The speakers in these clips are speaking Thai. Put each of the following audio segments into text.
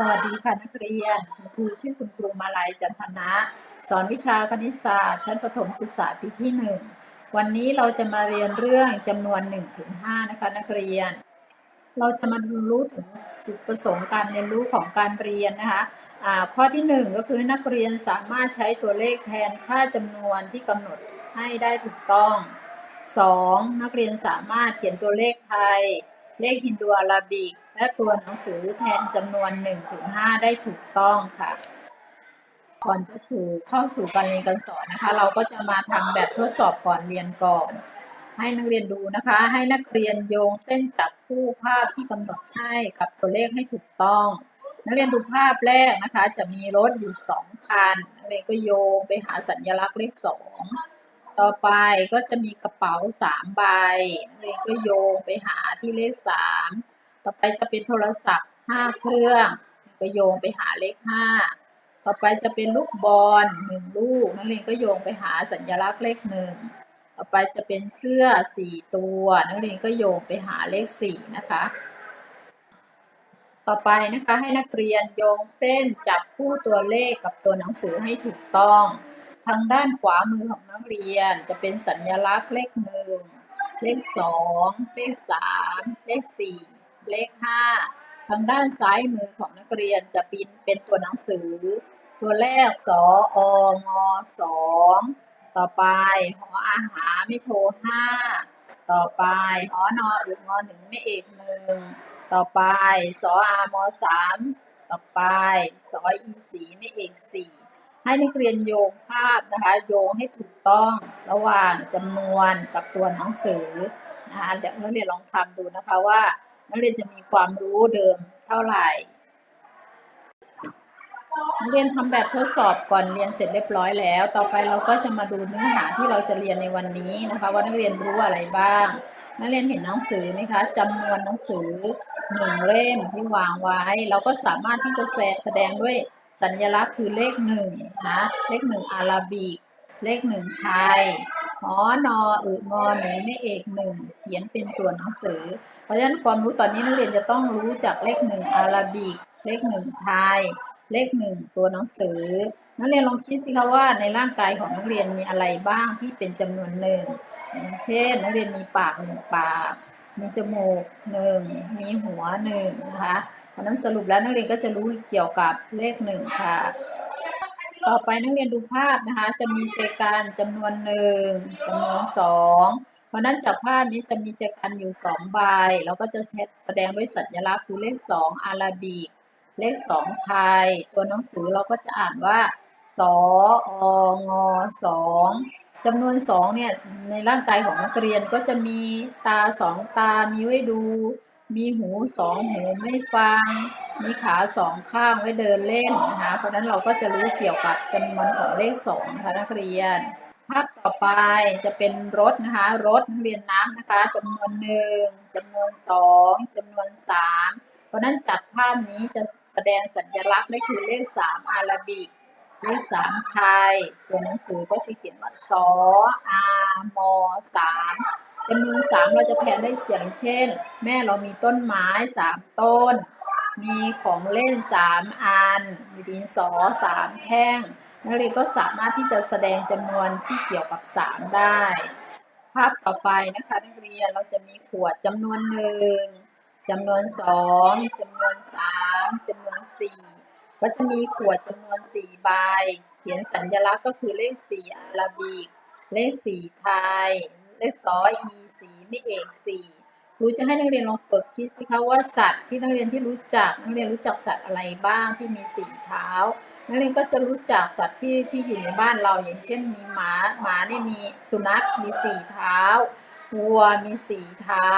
สวัสดีค่ะนักเรียน คุณครูชื่อคุณครูมาลัยจันทนะ สอนวิชาคณิตศาสตร์ชั้นประถมศึกษาปีที่หนึ่งวันนี้เราจะมาเรียนเรื่องจำนวน1ถึง5นะคะนักเรียน เราจะมารู้ถึงจุดประสงค์การเรียนรู้ของการเรียนนะคะอ่าข้อที่ 1 ก็คือนักเรียนสามารถใช้ตัวเลขแทนค่าจำนวนที่กำหนดให้ได้ถูกต้อง 2. นักเรียนสามารถเขียนตัวเลขไทย เลขฮินดูอาราบิก และตัวหนังสือแทนจำนวน1ถึง5ได้ถูกต้องค่ะ ก่อนจะสู่เข้าสู่การเรียนการสอนนะคะ เราก็จะมาทำแบบทดสอบก่อนเรียนก่อน ให้นักเรียนดูนะคะ ให้นักเรียนโยงเส้นจับคู่ภาพที่กำหนดให้กับตัวเลขให้ถูกต้อง นักเรียนดูภาพแรกนะคะ จะมีรถอยู่สองคันนักเรียนก็โยงไปหาสัญลักษณ์เลขสอง ต่อไปก็จะมีกระเป๋าสามใบนักเรียนก็โยงไปหาที่เลขสามต่อไปจะเป็นโทรศัพท์ห้าเครื่องก็โยงไปหาเลขห้าต่อไปจะเป็นลูกบอลหนึ่งลูกนักเรียนก็โยงไปหาสัญลักษณ์เลขหนึ่งต่อไปจะเป็นเสื้อสี่ตัวนักเรียนก็โยงไปหาเลขสี่นะคะ ต่อไปนะคะให้นักเรียนโยงเส้นจับคู่ตัวเลขกับตัวหนังสือให้ถูกต้อง ทางด้านขวามือของนักเรียนจะเป็นสัญลักษณ์เลขหนึ่งเลขสองเลขสามเลขสี่เลขห้าทางด้านซ้ายมือของนักเรียนจะเป็นเป็นตัวหนังสือ ตัวแรกสอองอสองต่อไปหออาหารไม่โทรห้าต่อไปหอนออึงอหนึ่งไม่เอกหนึ่งต่อไปสออามอสามต่อไปสออีสีไม่เอกสี่ ให้นักเรียนโยงภาพนะคะ โยงให้ถูกต้องระหว่างจำนวนกับตัวหนังสือนะคะเดี๋ยวนักเรียนลองทำดูนะคะว่า นักเรียนจะมีความรู้เดิมเท่าไหร่นักเรียนทำแบบทดสอบก่อนเรียนเสร็จเรียบร้อยแล้ว ต่อไปเราก็จะมาดูเนื้อหาที่เราจะเรียนในวันนี้นะคะ ว่านักเรียนรู้อะไรบ้าง นักเรียนเห็นหนังสือไหมคะจำนวนหนังสือหนึ่งเล่มที่วางไว้ เราก็สามารถที่จะแสดงด้วย สัญลักษณ์คือเลขหนึ่งนะ เลขหนึ่งอาราบิก เลขหนึ่งไทยหอนออึงอหนึ่งไม่เอกหนึ่งเขียนเป็นตัวหนังสือ เพราะฉะนั้นความรู้ตอนนี้นักเรียนจะต้องรู้จักเลขหนึ่งอาราบิก เลขหนึ่งไทย เลขหนึ่งตัวหนังสือ นักเรียนลองคิดสิคะว่าในร่างกายของนักเรียนมีอะไรบ้างที่เป็นจำนวนหนึ่งเช่น นักเรียนมีปากหนึ่งปาก มีจมูกหนึ่งมีหัวหนึ่งนะคะ ราะนั้นสรุปแล้วนักเรียนก็จะรู้เกี่ยวกับเลขหนึ่งค่ะ ต่อไปนักเรียนดูภาพนะคะ จะมีเจกันจำนวนหนึ่งจำนวนสองเพราะนั้นจากภาพนี้จะมีเจกันอยู่สองใบเราก็จะแสดงด้วยสัญลักษณ์คือเลขสองอาราบิก เลขสองไทย ตัวหนังสือเราก็จะอ่านว่าสอองอสองจำนวนสองเนี่ยในร่างกายของนักเรียนก็จะมีตาสองตามีไว้ดู มีหูสองหูไม่ฟัง มีขาสองข้างไว้เดินเล่นนะคะเพราะนั้นเราก็จะรู้เกี่ยวกับจำนวนของเลขสองนะคะนักเรียน ภาพต่อไปจะเป็นรถนะคะรถนักเรียนน้ำนะคะจำนวนหนึ่งจำนวนสองจำนวนสามเพราะฉะนั้นจากภาพนี้จะแสดงสัญลักษณ์ได้คือเลขสามอาราบิกเลขสามไทย ตัวหนังสือก็จะเขียนว่าสออามอสาม จำนวนสามเราจะแทนได้เสียงเช่น แม่เรามีต้นไม้สามต้น มีของเล่นสามอัน มีดินสอสามแท่ง นักเรียนก็สามารถที่จะแสดงจำนวนที่เกี่ยวกับสามได้ ภาพต่อไปนะคะนักเรียนเราจะมีขวดจำนวนหนึ่งจำนวนสองจำนวนสามจำนวนสี่ก็จะมีขวดจำนวนสี่ใบ เขียนสัญลักษณ์ก็คือเลขสี่อาราบิก เลขสี่ไทย เลขสออีสีไม่เอกสี่ครูจะให้นักเรียนลองฝึกคิดสิคะว่าสัตว์ที่นักเรียนที่รู้จักนักเรียนรู้จักสัตว์อะไรบ้างที่มีสี่เท้า นักเรียนก็จะรู้จักสัตว์ที่ที่อยู่ในบ้านเราอย่างเช่น มีหมาหมาเนี่ยมีสุนัขมีสี่เท้าวัวมีสี่เท้า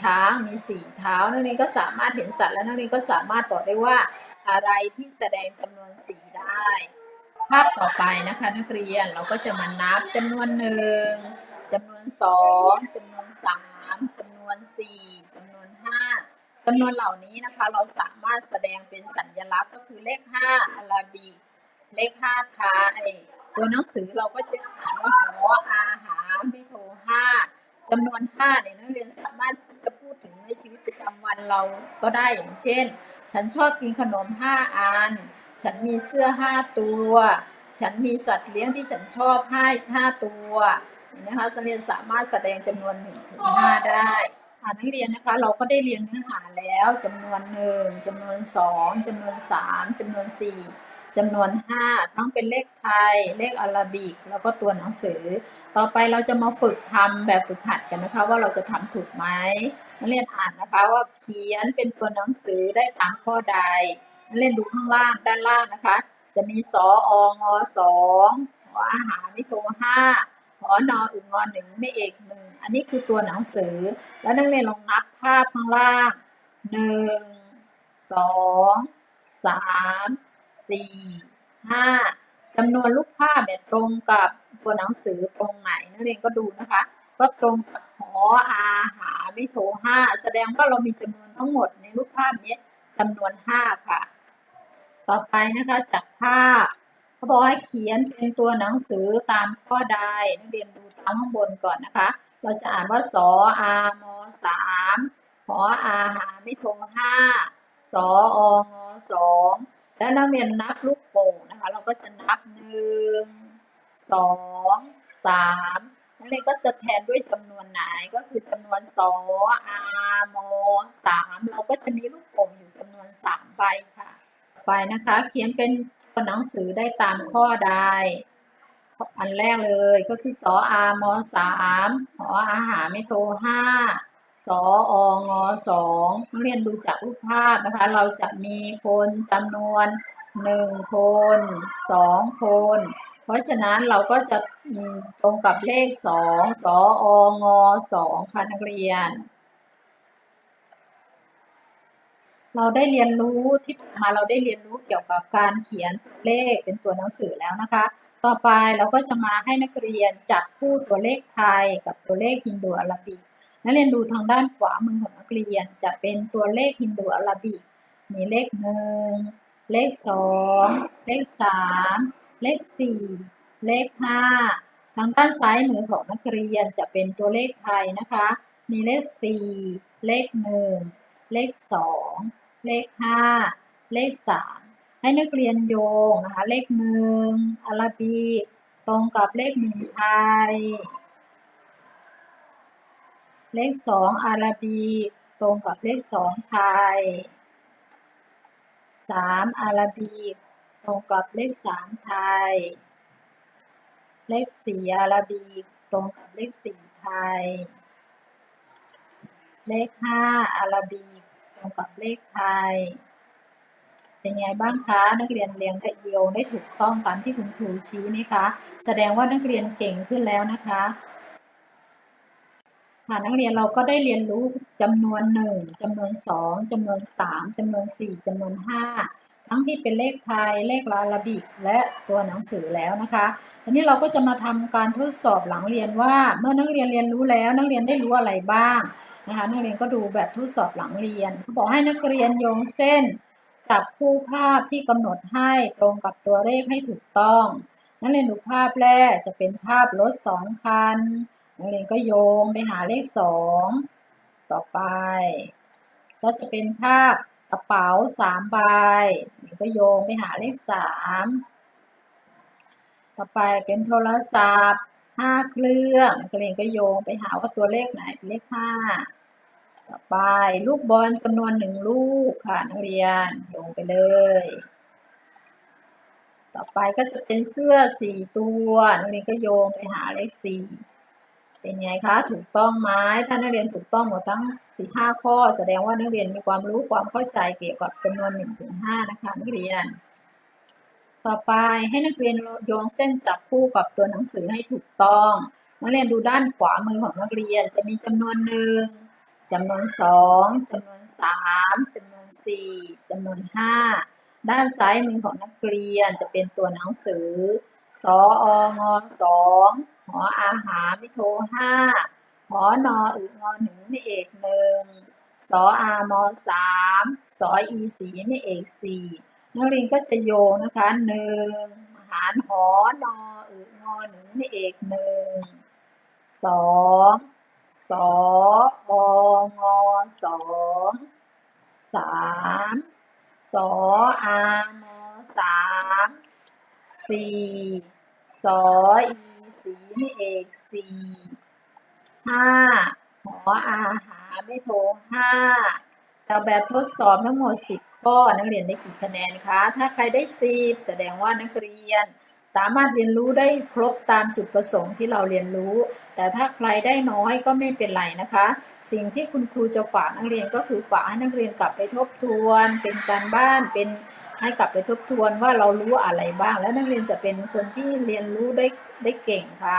ช้างมีสี่เท้า นักเรียนก็สามารถเห็นสัตว์และนักเรียนก็สามารถบอกได้ว่าอะไรที่แสดงจำนวนสีได้ ภาพต่อไปนะคะนักเรียนเราก็จะมานับจำนวนหนึ่ง จำนวนสองจำนวนสามจำนวนสี่จำนวนห้าจำนวนเหล่านี้นะคะ เราสามารถแสดงเป็นสัญลักษณ์ก็คือเลขห้าอาราบิกเลขห้าไทยตัวหนังสือเราก็จะอ่านว่าหออาหารไม่โทห้าจำนวนห้าเนี่ยนักเรียนสามารถจะพูดถึงในชีวิตประจำวันเราก็ได้อย่างเช่น ฉันชอบกินขนมห้าอัน ฉันมีเสื้อห้าตัว ฉันมีสัตว์เลี้ยงที่ฉันชอบให้ห้าตัว นะคะนักเรียนสามารถแสดงจำนวนหนึ่งถึงห้าได้อ่านักเรียนนะคะเราก็ได้เรียนเนื้อหาแล้วจำนวนหนึ่งจำนวนสองจำนวนสามจำนวนสี่จำนวนห้าทั้งเป็นเลขไทย เลขอาราบิก แล้วก็ตัวหนังสือ ต่อไปเราจะมาฝึกทำแบบฝึกหัดกันนะคะ ว่าเราจะทำถูกไหมนักเรียนอ่านนะคะว่าเขียนเป็นตัวหนังสือได้ตามข้อใดนักเรียนดูข้างล่างด้านล่างนะคะ จะมีสอองอสองหออาหารมิโทห้า หอนออึงอหนึ่งไม่เอกหนึ่งอันนี้คือตัวหนังสือ แล้วนักเรียนลองนับภาพข้างล่างหนึ่งสองสามสี่ห้าจำนวนรูปภาพเนี่ยตรงกับตัวหนังสือตรงไหนนักเรียนก็ดูนะคะ ก็ตรงกับหออาหารมิโทห้าแสดงว่าเรามีจำนวนทั้งหมดในรูปภาพนี้จำนวนห้าค่ะ ต่อไปนะคะจากภาพ เขาบอกให้เขียนเป็นตัวหนังสือตามข้อใดนักเรียนดูตามข้างบนก่อนนะคะ เราจะอ่านว่าสออามสามหออาหารมิโทห้าสอองสองแล้วนักเรียนนับลูกโป่งนะคะ เราก็จะนับหนึ่งสองสามนักเรียนก็จะแทนด้วยจำนวนไหนก็คือจำนวนสออามสามเราก็จะมีลูกโป่งอยู่จำนวนสามใบค่ะ ไปนะคะ เขียนเป็น หนังสือได้ตามข้อใด อันแรกเลยก็คือสออามสามหออาหารไม่โทรห้าสอองอสองเรียนดูจากรูปภาพนะคะ เราจะมีคนจำนวนหนึ่งคนสองคน เพราะฉะนั้นเราก็จะตรงกับเลขสองสอองอสองค่ะนักเรียน เราได้เรียนรู้ที่มาเราได้เรียนรู้เกี่ยวกับการเขียนตัวเลขเป็นตัวหนังสือแล้วนะคะ ต่อไปเราก็จะมาให้นักเรียนจับคู่ตัวเลขไทยกับตัวเลขฮินดูอาราบิกนักเรียนดูทางด้านขวามือของนักเรียนจะเป็นตัวเลขฮินดูอาราบิกมีเลขหนึ่งเลขสองเลขสามเลขสี่เลขห้าทางด้านซ้ายมือของนักเรียนจะเป็นตัวเลขไทยนะคะ มีเลขสี่เลขหนึ่งเลขสอง เลขห้าเลขสามให้นักเรียนโยงนะคะเลขหนึ่งอาราบิกตรงกับเลขหนึ่งไทย เลขสองอาราบิกตรงกับเลขสองไทยสามอาราบิกตรงกับเลขสามไทย เลขสี่อาราบิกตรงกับเลขสี่ไทย เลขห้าอาราบิกต รงกับเลขไทยเป็นไงบ้างคะ นักเรียนเรียงได้โยงได้ถูกต้องตามที่คุณครูชี้ไหมคะ แสดงว่านักเรียนเก่งขึ้นแล้วนะคะค่ะนักเรียนเราก็ได้เรียนรู้จำนวนหนึ่งจำนวนสองจำนวนสามจำนวนสี่จำนวนห้าทั้งที่เป็นเลขไทยเลขลาราบิก และตัวหนังสือแล้วนะคะทีนี้เราก็จะมาทำการทดสอบหลังเรียนว่า เมื่อนักเรียนเรียนรู้แล้ว นักเรียนได้รู้อะไรบ้าง นะคะนักเรียนก็ดูแบบทดสอบหลังเรียนเขาบอกให้นักเรียนโยงเส้นจับคู่ภาพที่กำหนดให้ตรงกับตัวเลขให้ถูกต้อง นักเรียนดูภาพแรกจะเป็นภาพรถสองคัน นักเรียนก็โยงไปหาเลขสองต่อไป ก็จะเป็นภาพกระเป๋าสามใบนักเรียนก็โยงไปหาเลขสามต่อไปเป็นโทรศัพท์ ห้าเครื่องนักเรียนก็โยงไปหาว่าตัวเลขไหนเป็นเลขห้าต่อไปลูกบอลจำนวนหนึ่งลูกค่ะนักเรียนโยงไปเลย ต่อไปก็จะเป็นเสื้อสี่ตัวนักเรียนก็โยงไปหาเลขสี่เป็นไงคะ ถูกต้องไหมถ้านักเรียนถูกต้องหมดทั้งสี่ห้าข้อ แสดงว่านักเรียนมีความรู้ความเข้าใจเกี่ยวกับจำนวนหนึ่งถึงห้านะคะนักเรียน ต่อไปให้นักเรียนโยงเส้นจับคู่กับตัวหนังสือให้ถูกต้อง นักเรียนดูด้านขวามือของนักเรียนจะมีจำนวนหนึ่งจำนวนสองจำนวนสามจำนวนสี่จำนวนห้าด้านซ้ายมือของนักเรียนจะเป็นตัวหนังสือสอองอสองหออาหารมิโทห้าหอนออึงอหนึ่งไม่เอกหนึ่งสออามอสามสออีสีไม่เอกสี่ นักเรียนก็จะโยงนะคะหนึ่งหารหอนออึงอหนึ่งไม่เอกหนึ่งสองสองอสองสามสออามอสามสี่สออีสีไม่เอกสี่ห้าหออาหาไม่โทห้าจากแบบทดสอบทั้งหมดสิบ ข้อนักเรียนได้กี่คะแนนคะ ถ้าใครได้สิบแสดงว่านักเรียน สามารถเรียนรู้ได้ครบตามจุดประสงค์ที่เราเรียนรู้ แต่ถ้าใครได้น้อยก็ไม่เป็นไรนะคะ สิ่งที่คุณครูจะฝากนักเรียนก็คือฝากให้นักเรียนกลับไปทบทวน เป็นการบ้านเป็นให้กลับไปทบทวนว่าเรารู้อะไรบ้าง แล้วนักเรียนจะเป็นคนที่เรียนรู้ได้ได้เก่งค่ะ